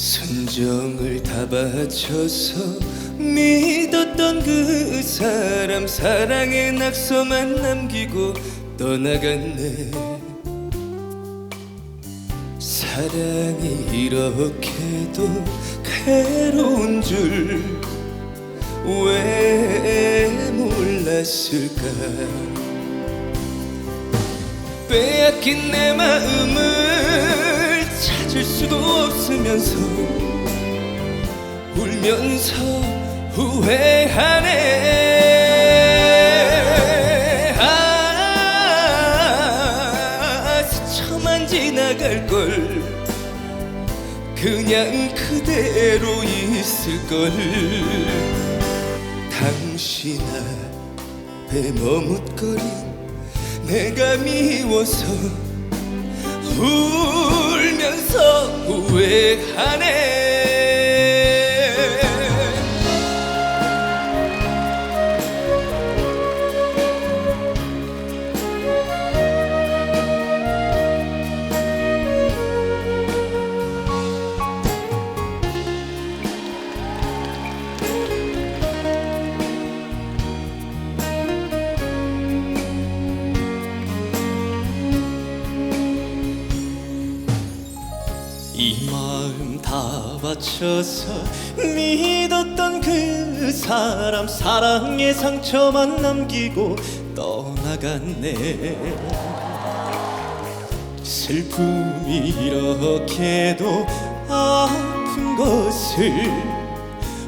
감정을 다 바쳐서 믿었던 그 사람 사랑의 낙서만 남기고 떠나갔네. 사랑이 이렇게도 괴로운 줄 왜 몰랐을까? 빼앗긴 내 마음을 없으면서 울면서 후회하네. 아 스쳐만 지나갈 걸 그냥 그대로 있을 걸. 당신 앞에 머뭇거린 내가 미워서 울면서 후회하네 다 바쳐서 믿었던 그 사람 사랑의 상처만 남기고 떠나갔네. 슬픔이 이렇게도 아픈 것을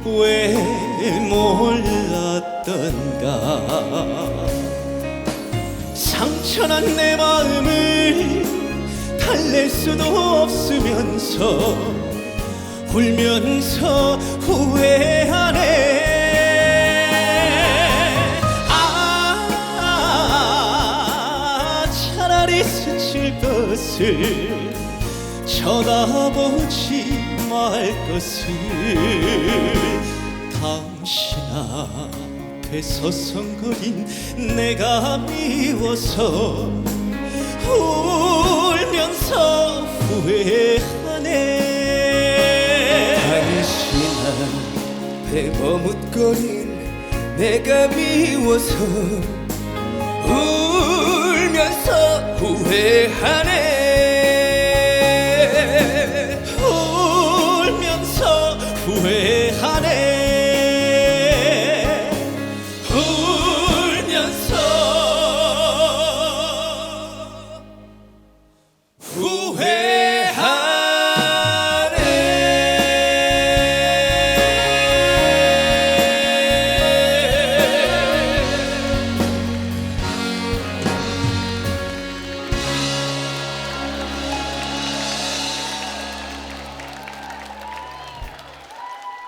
왜 몰랐던가? 상처난 내 마음을 달랠 수도 없으면서 울면서 후회하네. 아 차라리 스칠 것을 쳐다보지 말 것을. 당신 앞에 서성거린 내가 미워서 울면서 후회하 앞에 머뭇거린 내가 미워서 울면서 후회하네